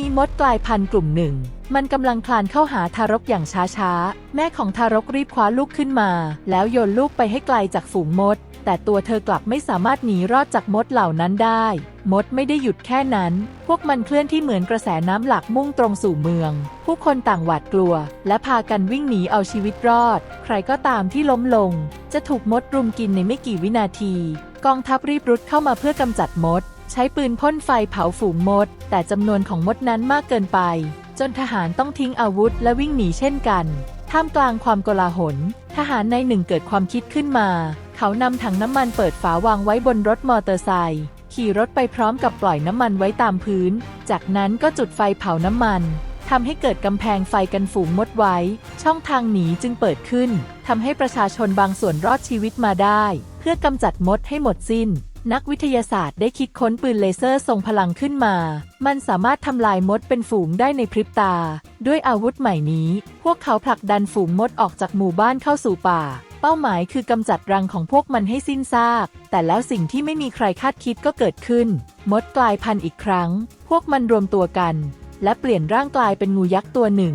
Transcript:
มีมดกลายพันธุ์กลุ่มหนึ่ง มันกำลังคลานเข้าหาทารกอย่างช้าๆ แม่ของทารกรีบคว้าลูกขึ้นมา แล้วโยนลูกไปให้ไกลจากฝูงมด แต่ตัวเธอกลับไม่สามารถหนีรอดจากมดเหล่านั้นได้ มดไม่ได้หยุดแค่นั้น พวกมันเคลื่อนที่เหมือนกระแสน้ำหลักมุ่งตรงสู่เมือง ผู้คนต่างหวาดกลัว และพากันวิ่งหนีเอาชีวิตรอด ใครก็ตามที่ล้มลง จะถูกมดรุมกินในไม่กี่วินาที กองทัพรีบรุดเข้ามาเพื่อกำจัดมด ใช้ปืนพ่นไฟเผาฝูงมด แต่จำนวนของมดนั้นมากเกินไป จนทหารต้องทิ้งอาวุธและวิ่งหนีเช่นกันท่ามกลางความโกลาหล ทหารในหนึ่งเกิดความคิดขึ้นมา เขานำถังน้ำมันเปิดฝาวางไว้บนรถมอเตอร์ไซค์ขี่รถไปพร้อมกับปล่อยน้ำมันไว้ตามพื้น จากนั้นก็จุดไฟเผาน้ำมัน ทำให้เกิดกำแพงไฟกันฝูงมดไว้ ช่องทางหนีจึงเปิดขึ้นทำให้ประชาชนบางส่วนรอดชีวิตมาได้ เพื่อกำจัดมดให้หมดสิ้น นักวิทยาศาสตร์ได้คิดค้นปืนเลเซอร์ทรงพลังขึ้นมา มันสามารถทำลายมดเป็นฝูงได้ในพริบตา ด้วยอาวุธใหม่นี้ พวกเขาผลักดันฝูงมดออกจากหมู่บ้านเข้าสู่ป่า เป้าหมายคือกำจัดรังของพวกมันให้สิ้นซาก แต่แล้วสิ่งที่ไม่มีใครคาดคิดก็เกิดขึ้น มดกลายพันธุ์อีกครั้ง พวกมันรวมตัวกัน และเปลี่ยนร่างกลายเป็นงูยักษ์ตัวหนึ่ง